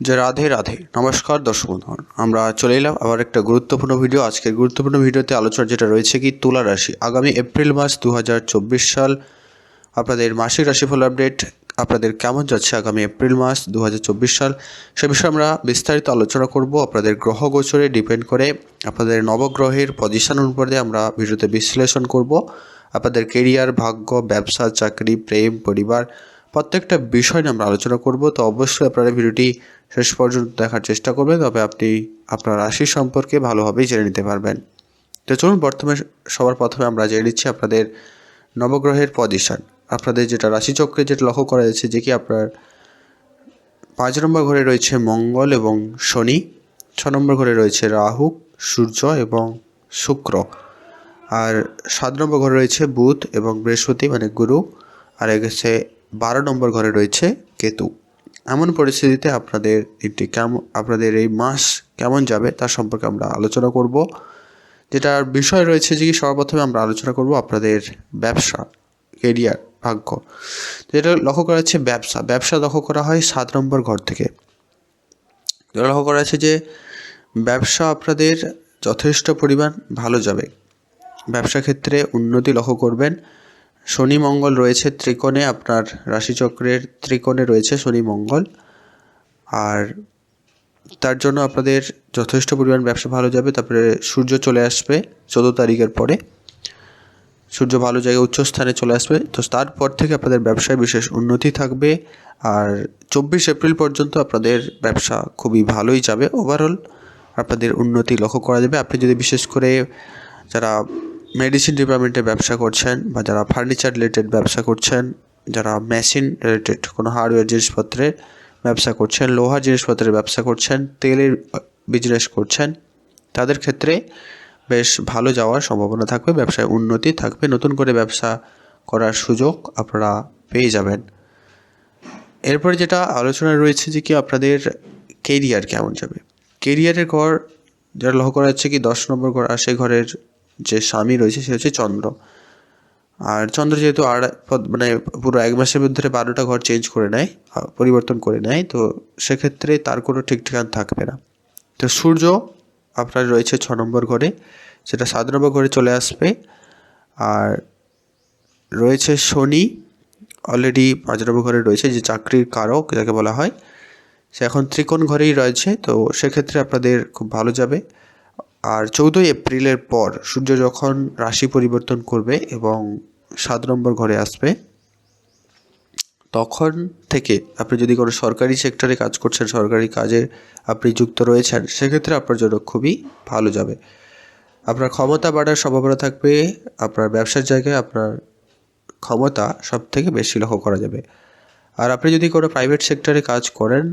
যে রাধে রাধে, নমস্কার দর্শক বন্ধুগণ। আমরা চলে এলাম আবার একটা গুরুত্বপূর্ণ ভিডিও আজকের গুরুত্বপূর্ণ ভিডিওতে আলোচনা যেটা রয়েছে কি, তুলা রাশি। আগামী এপ্রিল মাস দু হাজার চব্বিশ সাল। আপনাদের মাসিক রাশিফল আপডেট আপনাদের কেমন যাচ্ছে আগামী এপ্রিল মাস দু হাজার চব্বিশ সাল? সে বিষয়ে আমরা বিস্তারিত আলোচনা করব। আপনাদের গ্রহ গোচরে ডিপেন্ড করে আপনাদের নবগ্রহের পজিশন অনুপাতে আমরা ভিডিওতে বিশ্লেষণ করব। আপনাদের কেরিয়ার ভাগ্য, ব্যবসা, চাকরি, প্রেম, পরিবার প্রত্যেকটা বিষয় নিয়ে আমরা আলোচনা করব, তো অবশ্যই আপনারা ভিডিওটি শেষ পর্যন্ত দেখার চেষ্টা করবেন, তবে আপনি আপনার রাশি সম্পর্কে ভালোভাবেই জেনে নিতে পারবেন। তো চলুন প্রথমে সবার প্রথমে আমরা জেনে নিচ্ছি আপনাদের নবগ্রহের পজিশন আপনাদের যেটা রাশিচক্রে যেটা লক্ষ্য করা যাচ্ছে যে কি আপনার পাঁচ নম্বর ঘরে রয়েছে মঙ্গল এবং শনি, ছ নম্বর ঘরে রয়েছে রাহু, সূর্য এবং শুক্র। আর সাত নম্বর ঘরে রয়েছে বুধ এবং বৃহস্পতি মানে গুরু, আর এগেছে বারো নম্বর ঘরে রয়েছে কেতু। এমন পরিস্থিতিতে আপনাদের একটি কেমন আপনাদের এই মাস কেমন যাবে তার সম্পর্কে আমরা আলোচনা করব। যেটার বিষয় রয়েছে যে কি সর্বপ্রথমে আমরা আলোচনা করব আপনাদের ব্যবসা, কেরিয়ার, ভাগ্য। যেটা লক্ষ্য করা হচ্ছে ব্যবসা। ব্যবসা লক্ষ্য করা হয় সাত নম্বর ঘর থেকে। যেটা লক্ষ্য করা আছে যে ব্যবসা আপনাদের যথেষ্ট পরিমাণ ভালো যাবে। ব্যবসা ক্ষেত্রে উন্নতি লক্ষ্য করবেন। শনি মঙ্গল রয়েছে ত্রিকোণে, আপনার রাশিচক্রের ত্রিকোণে রয়েছে শনি মঙ্গল আর তার জন্য আপনাদের যথেষ্ট পরিমাণ ব্যবসা ভালো যাবে, তারপরে সূর্য চলে আসবে চোদ্দ তারিখের পরে। সূর্য ভালো জায়গায় উচ্চস্থানে চলে আসবে। তো তারপর থেকে আপনাদের ব্যবসায় বিশেষ উন্নতি থাকবে। আর চব্বিশ এপ্রিল পর্যন্ত আপনাদের ব্যবসা খুবই ভালোই যাবে। ওভারঅল আপনাদের উন্নতি লক্ষ্য করা যাবে। আপনি যদি বিশেষ করে যারা মেডিসিন ডিপার্টমেন্টে ব্যবসা করছেন বা যারা ফার্নিচার রিলেটেড ব্যবসা করছেন, যারা মেশিন রিলেটেড কোনো হার্ডওয়্যার জিনিসপত্রের ব্যবসা করছেন লোহার জিনিসপত্রের ব্যবসা করছেন, তেলের বিজনেস করছেন, তাদের ক্ষেত্রে বেশ ভালো যাওয়ার সম্ভাবনা থাকবে, ব্যবসায় উন্নতি থাকবে, নতুন করে ব্যবসা করার সুযোগ আপনারা পেয়ে যাবেন। এরপরে যেটা আলোচনা রয়েছে যে কি আপনাদের কেরিয়ার কেমন যাবে? কেরিয়ারের ঘর যারা লক্ষ্য করা যাচ্ছে কি দশ নম্বর ঘর আর সেই ঘরের যে স্বামী রয়েছে সে হচ্ছে চন্দ্র। আর চন্দ্র যেহেতু আর মানে পুরো এক মাসের মধ্যে বারোটা ঘর চেঞ্জ করে নেয় পরিবর্তন করে নেয়, তো সেক্ষেত্রে তার কোনো ঠিক ঠিকান থাকবে না। তো সূর্য আপনার রয়েছে ছ নম্বর ঘরে, সেটা সাত নম্বর ঘরে চলে আসবে। আর রয়েছে শনি অলরেডি পাঁচ নম্বর ঘরে রয়েছে যে চাকরির কারক যাকে বলা হয়, সে এখন ত্রিকোণ ঘরেই রয়েছে, তো সেক্ষেত্রে আপনাদের খুব ভালো যাবে। আর চৌদ্দই এপ্রিলের পর সূর্য যখন রাশি পরিবর্তন করবে এবং সাত নম্বর ঘরে আসবে, তখন থেকে আপনি যদি কোনো সরকারি সেক্টরে কাজ করছেন, সরকারি কাজে আপনি যুক্ত রয়েছেন, সেক্ষেত্রে আপনার জন্য খুবই ভালো যাবে। আপনার ক্ষমতা বাড়ার সম্ভাবনা থাকবে, আপনার ব্যবসার জায়গায় আপনার ক্ষমতা সব থেকে বেশি লক্ষ্য করা যাবে। আর আপনি যদি কোনো প্রাইভেট সেক্টরে কাজ করেন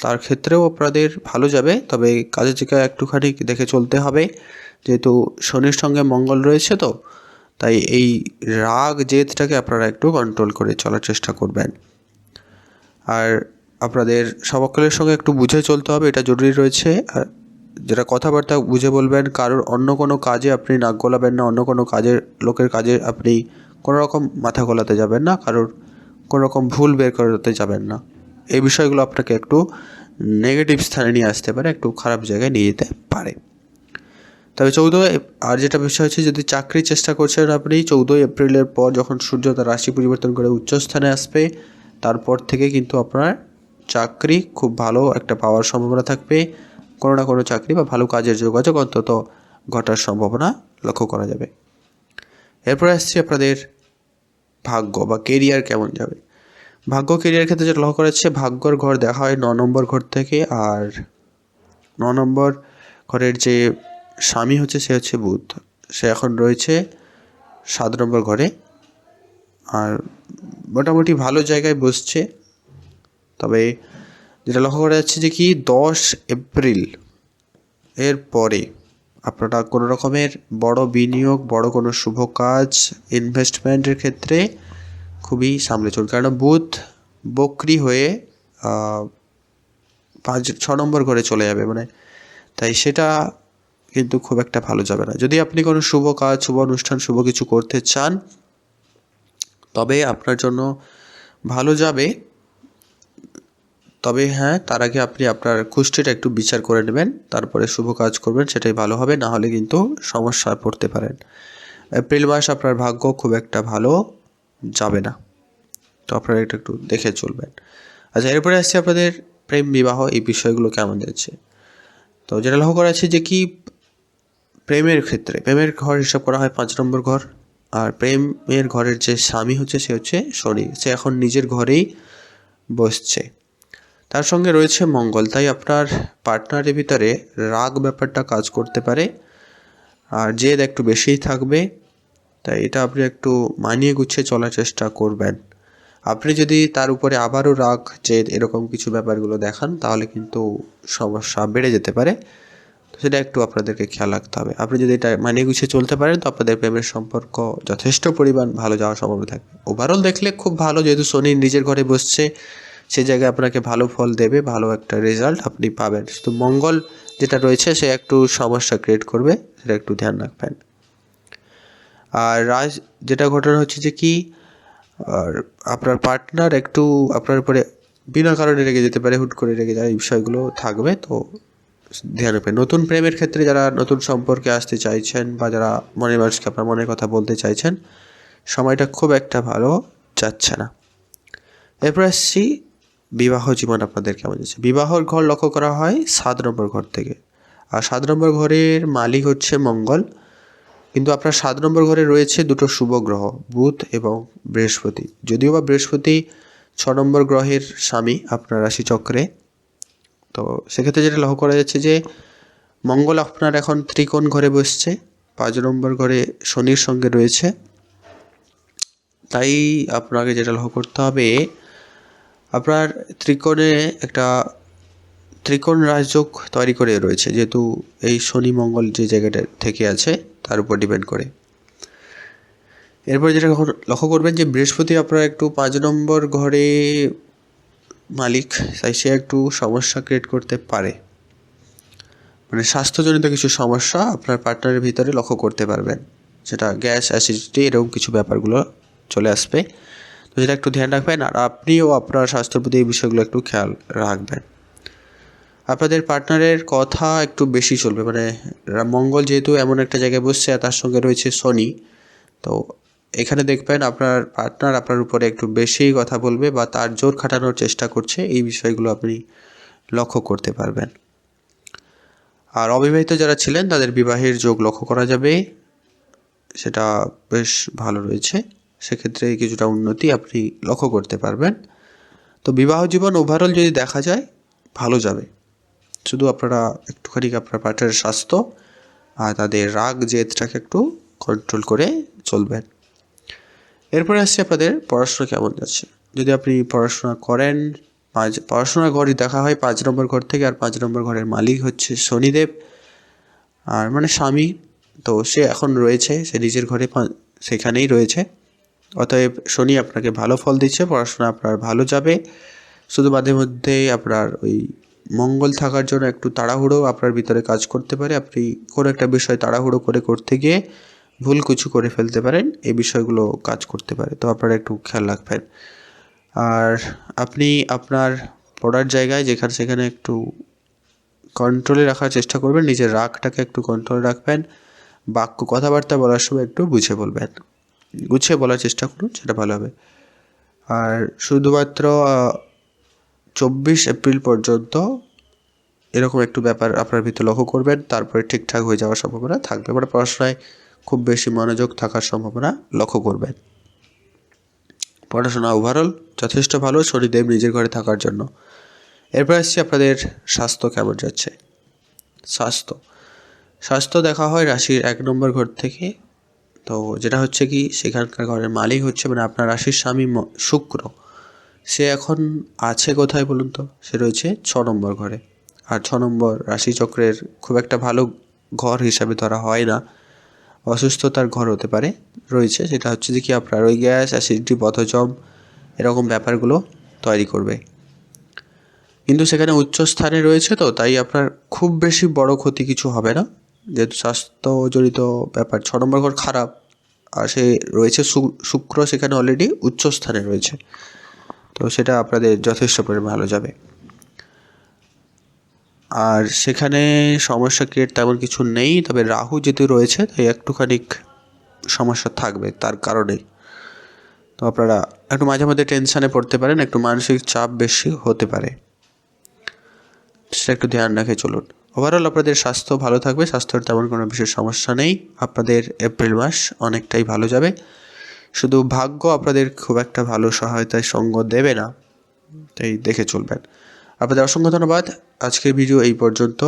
তার ক্ষেত্রেও আপনাদের ভালো যাবে, তবে কাজের জায়গায় একটুখানি দেখে চলতে হবে। যেহেতু শনির সঙ্গে মঙ্গল রয়েছে তো, তাই এই রাগ জেদটাকে আপনারা একটু কন্ট্রোল করে চলার চেষ্টা করবেন। আর আপনাদের সবকলের সঙ্গে একটু বুঝে চলতে হবে, এটা জরুরি রয়েছে। আর যেটা কথাবার্তা বুঝে বলবেন, কারোর অন্য কোনো কাজে আপনি নাক গলাবেন না, অন্য কোনো কাজের, লোকের কাজে আপনি কোনো রকম মাথা গলাতে যাবেন না, কারোর কোনো রকম ভুল বের করতে যাবেন না। এই বিষয়গুলো আপনাকে একটু নেগেটিভ স্থানে নিয়ে আসতে পারে, একটু খারাপ জায়গায় নিয়ে যেতে পারে। তবে চৌদ্দ আর যেটা বিষয় হচ্ছে যদি চাকরির চেষ্টা করছেন আপনি, চৌদ্দই এপ্রিলের পর যখন সূর্য তার রাশি পরিবর্তন করে উচ্চস্থানে আসবে, তারপর থেকে কিন্তু আপনার চাকরি খুব ভালো একটা পাওয়ার সম্ভাবনা থাকবে। কোনো না কোনো চাকরি বা ভালো কাজের যোগাযোগ অন্তত ঘটার সম্ভাবনা লক্ষ্য করা যাবে। এরপরে আসছি আপনাদের ভাগ্য বা কেরিয়ার কেমন যাবে। ভাগ্য কেরিয়ার ক্ষেত্রে যেটা লক্ষ্য করা যাচ্ছে ভাগ্যর ঘর দেখা হয় ন নম্বর ঘর থেকে আর ন নম্বর ঘরের যে স্বামী হচ্ছে সে হচ্ছে বুধ। সে এখন রয়েছে সাত নম্বর ঘরে আর মোটামুটি ভালো জায়গায় বসছে। তবে যেটা লক্ষ্য করা যাচ্ছে যে কি, দশ এপ্রিল এর পরে আপনারা কোনো রকমের বড় বিনিয়োগ, বড় কোনো শুভ কাজ ইনভেস্টমেন্টের ক্ষেত্রে খুবই সামলে চলুন। কারণ বুধ বকরি হয়ে পাঁচ, ছ নম্বর ঘরে চলে যাবে মানে তাই সেটা কিন্তু খুব একটা ভালো যাবে না। যদি আপনি কোনো শুভ কাজ, শুভ অনুষ্ঠান, শুভ কিছু করতে চান, তবে আপনার জন্য ভালো যাবে। তবে হ্যাঁ তার আগে আপনি আপনার কুষ্টিটা একটু বিচার করে নেবেন, তারপরে শুভ কাজ করবেন, সেটাই ভালো হবে, না হলে কিন্তু সমস্যায় পড়তে পারেন। এপ্রিল মাস আপনার ভাগ্য খুব একটা ভালো যাবে না। তো আপনারা এটা একটু দেখে চলবেন। আচ্ছা এরপরে আসছে আপনাদের প্রেম বিবাহ, এই বিষয়গুলো কেমন যাচ্ছে? তো যেটা লক্ষ্য করা যাচ্ছে যে কি প্রেমের ক্ষেত্রে, প্রেমের ঘর হিসাব করা হয় পাঁচ নম্বর ঘর, আর প্রেমের ঘরের যে স্বামী হচ্ছে, সে হচ্ছে শনি। সে এখন নিজের ঘরেই বসছে। তার সঙ্গে রয়েছে মঙ্গল, তাই আপনার পার্টনারের ভিতরে রাগ ব্যাপারটা কাজ করতে পারে, আর জেদ একটু বেশিই থাকবে। তাই এটা আপনি একটু মানিয়ে গুছিয়ে চলার চেষ্টা করবেন। আপনি যদি তার উপরে আবারও রাগ, জেদ এরকম কিছু ব্যাপারগুলো দেখান, তাহলে কিন্তু সমস্যা বেড়ে যেতে পারে। সেটা একটু আপনাদেরকে খেয়াল রাখতে হবে। আপনি যদি এটা মানিয়ে গুছিয়ে চলতে পারেন, তো আপনাদের প্রেমের সম্পর্ক যথেষ্ট পরিমাণ ভালো যাওয়ার সম্ভাবনা থাকবে। ওভারঅল দেখলে খুব ভালো, যেহেতু শনি নিজের ঘরে বসছে, সে জায়গায় আপনাকে ভালো ফল দেবে, ভালো একটা রেজাল্ট আপনি পাবেন। শুধু মঙ্গল যেটা রয়েছে, সে একটু সমস্যা ক্রিয়েট করবে, সেটা একটু ধ্যান রাখবেন। আর রাজ, যেটা ঘটনা হচ্ছে যে কি, আর আপনার পার্টনার একটু আপনার উপরে বিনা কারণে রেগে যেতে পারে, হুট করে রেগে যায়, এই বিষয়গুলো থাকবে, তো ধ্যান রাখবেন। নতুন প্রেমের ক্ষেত্রে যারা নতুন সম্পর্কে আসতে চাইছেন বা যারা মনের মানুষকে আপনার মনের কথা বলতে চাইছেন, সময়টা খুব একটা ভালো যাচ্ছে না। এরপর আসছি, বিবাহ জীবন আপনাদের কেমন যাচ্ছে? বিবাহর ঘর লক্ষ্য করা হয় সাত নম্বর ঘর থেকে। আর সাত নম্বর ঘরের মালিক হচ্ছে মঙ্গল। কিন্তু আপনার সাত নম্বর ঘরে রয়েছে দুটো শুভ গ্রহ, বুধ এবং বৃহস্পতি। যদিও বা বৃহস্পতি ছ নম্বর গ্রহের স্বামী আপনার রাশিচক্রে, তো সেক্ষেত্রে যেটা লক্ষ্য করা যাচ্ছে যে মঙ্গল আপনার এখন ত্রিকোণ ঘরে বসছে, পাঁচ নম্বর ঘরে শনির সঙ্গে রয়েছে। তাই আপনাকে যেটা লক্ষ্য করতে হবে, আপনার ত্রিকোণে একটা ত্রিকোণ রাজযোগ তৈরি করে রয়েছে, যেহেতু এই শনি মঙ্গল যে জায়গাটা থেকে আছে। তার উপর ডিপেন্ড করে। এরপর যেটা লক্ষ্য- করবেন যে বৃহস্পতি আপনার একটু পাঁচ নম্বর ঘরে মালিক, তাই সে একটু সমস্যা ক্রিয়েট করতে পারে। মানে স্বাস্থ্যজনিত কিছু সমস্যা আপনার পার্টনারের ভিতরে লক্ষ্য করতে পারবেন। সেটা গ্যাস অ্যাসিডিটি এরকম কিছু ব্যাপারগুলো চলে আসবে। তো যেটা একটু ধ্যান রাখবেন, আর আপনিও আপনার স্বাস্থ্যের প্রতি এই বিষয়গুলো একটু খেয়াল রাখবেন। আপনাদের পার্টনারের কথা একটু বেশি চলবে। মানে মঙ্গল যেহেতু এমন একটা জায়গায় বসছে তার সঙ্গে রয়েছে শনি। তো এখানে দেখবেন আপনার পার্টনার আপনার উপরে একটু বেশি কথা বলবে বা তার জোর খাটানোর চেষ্টা করছে। এই বিষয়গুলো আপনি লক্ষ্য করতে পারবেন। আর অবিবাহিত যারা ছিলেন, তাদের বিবাহের যোগ লক্ষ্য করা যাবে। সেটা বেশ ভালো রয়েছে। সেক্ষেত্রে কিছুটা উন্নতি আপনি লক্ষ্য করতে পারবেন। তো বিবাহ জীবন ওভারঅল যদি দেখা যায়, ভালো যাবে। শুধু আপনারা একটুখানি আপনার পার্টনারের স্বাস্থ্য আর তাদের রাগ, জেদটাকে একটু কন্ট্রোল করে চলবেন। এরপরে আসছে আপনাদের পড়াশোনা কেমন যাচ্ছে? যদি আপনি পড়াশোনা করেন, পাঁচ পড়াশোনার ঘরই দেখা হয়, পাঁচ নম্বর ঘর থেকে আর পাঁচ নম্বর ঘরের মালিক হচ্ছে শনিদেব। আর মানে স্বামী, তো সে এখন রয়েছে, সে নিজের ঘরে সেখানেই রয়েছে। অতএব শনি আপনাকে ভালো ফল দিচ্ছে, পড়াশোনা আপনার ভালো যাবে। শুধু মাঝে মধ্যে আপনার ওই মঙ্গল থাকার জন্য একটু তাড়াহুড়ো আপনার ভিতরে কাজ করতে পারে। আপনি কোনো একটা বিষয় তাড়াহুড়ো করে করতে গিয়ে ভুল কিছু করে ফেলতে পারেন, এই বিষয়গুলো কাজ করতে পারে। তো আপনারা একটু খেয়াল রাখবেন। আর আপনি আপনার পড়ার জায়গায় যেখানে সেখানে একটু কন্ট্রোলে রাখার চেষ্টা করবেন, নিজের রাগটাকে একটু কন্ট্রোলে রাখবেন, বাক্য কথাবার্তা বলার সময় একটু বুঝে বলবেন। গুছিয়ে বলার চেষ্টা করুন, সেটা ভালো হবে। আর শুধুমাত্র চব্বিশ এপ্রিল পর্যন্ত এরকম একটু ব্যাপার আপনার ভিতরে লক্ষ্য করবেন, তারপরে ঠিকঠাক হয়ে যাওয়ার সম্ভাবনা থাকবে। মানে পড়াশোনায় খুব বেশি মনোযোগ থাকার সম্ভাবনা লক্ষ্য করবেন। পড়াশোনা ওভারঅল যথেষ্ট ভালো শনিদেব নিজের ঘরে থাকার জন্য। এরপর আসছি আপনাদের স্বাস্থ্য কেমন যাচ্ছে? স্বাস্থ্য। স্বাস্থ্য দেখা হয় রাশির এক নম্বর ঘর থেকে। তো যেটা হচ্ছে কি, সেখানকার ঘরের মালিক হচ্ছে মানে আপনার রাশির স্বামী শুক্র। সে এখন আছে কোথায় বলুন তো? সে রয়েছে ছ নম্বর ঘরে। আর ছ নম্বর রাশিচক্রের খুব একটা ভালো ঘর হিসাবে ধরা হয় না। অসুস্থতার ঘর হতে পারে, রয়েছে। সেটা হচ্ছে যে কি আপনার ওই গ্যাস, অ্যাসিডিটি পথজম এরকম ব্যাপারগুলো তৈরি করবে। কিন্তু সেখানে উচ্চ স্থানে রয়েছে তো, তাই আপনার খুব বেশি বড় ক্ষতি কিছু হবে না। যেহেতু স্বাস্থ্যজনিত ব্যাপার, ছ নম্বর ঘর খারাপ। আর সে রয়েছে শুক্র সেখানে অলরেডি উচ্চ স্থানে রয়েছে। তো সেটা আপনাদের যথেষ্ট পরিমাণে ভালো যাবে। আর সেখানে সমস্যা ক্রিয়েট তেমন কিছু নেই, তবে রাহু যেহেতু রয়েছে, তাই একটুখানি সমস্যা থাকবে তার কারণেই তো আপনারা একটু মাঝে মাঝে টেনশানে পড়তে পারেন, একটু মানসিক চাপ বেশি হতে পারে। সেটা একটু ধ্যান রাখে চলুন। ওভারঅল আপনাদের স্বাস্থ্য ভালো থাকবে, স্বাস্থ্যের তেমন কোনো বিশেষ সমস্যা নেই। আপনাদের এপ্রিল মাস অনেকটাই ভালো যাবে। শুধু ভাগ্য আপনাদের খুব একটা ভালো সহায়তায় সঙ্গ দেবে না, তাই দেখে চলবেন। আপনাদের অসংখ্য ধন্যবাদ। আজকের ভিডিও এই পর্যন্ত।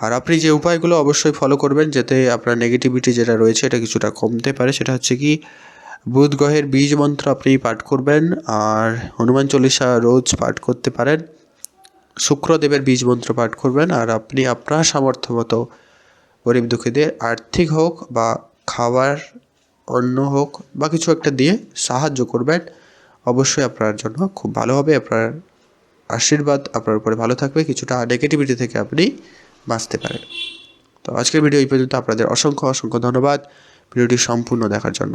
আর আপনি যে উপায়গুলো অবশ্যই ফলো করবেন, যাতে আপনার নেগেটিভিটি যেটা রয়েছে এটা কিছুটা কমতে পারে, সেটা হচ্ছে কি, বুধ গ্রহের বীজ মন্ত্র আপনি পাঠ করবেন, আর হনুমান চল্লিশা রোজ পাঠ করতে পারেন, শুক্রদেবের বীজ মন্ত্র পাঠ করবেন, আর আপনি আপনার সামর্থ্য মতো গরিব দুঃখীদের আর্থিক হোক বা খাবার অন্ন হোক বা কিছু একটা দিয়ে সাহায্য করবেন, অবশ্যই আপনার জন্য খুব ভালো হবে, আপনার আশীর্বাদ আপনার উপরে ভালো থাকবে, কিছুটা নেগেটিভিটি থেকে আপনি বাঁচতে পারেন। তো আজকের ভিডিও এই পর্যন্ত, আপনাদের অসংখ্য অসংখ্য ধন্যবাদ, ভিডিওটি সম্পূর্ণ দেখার জন্য।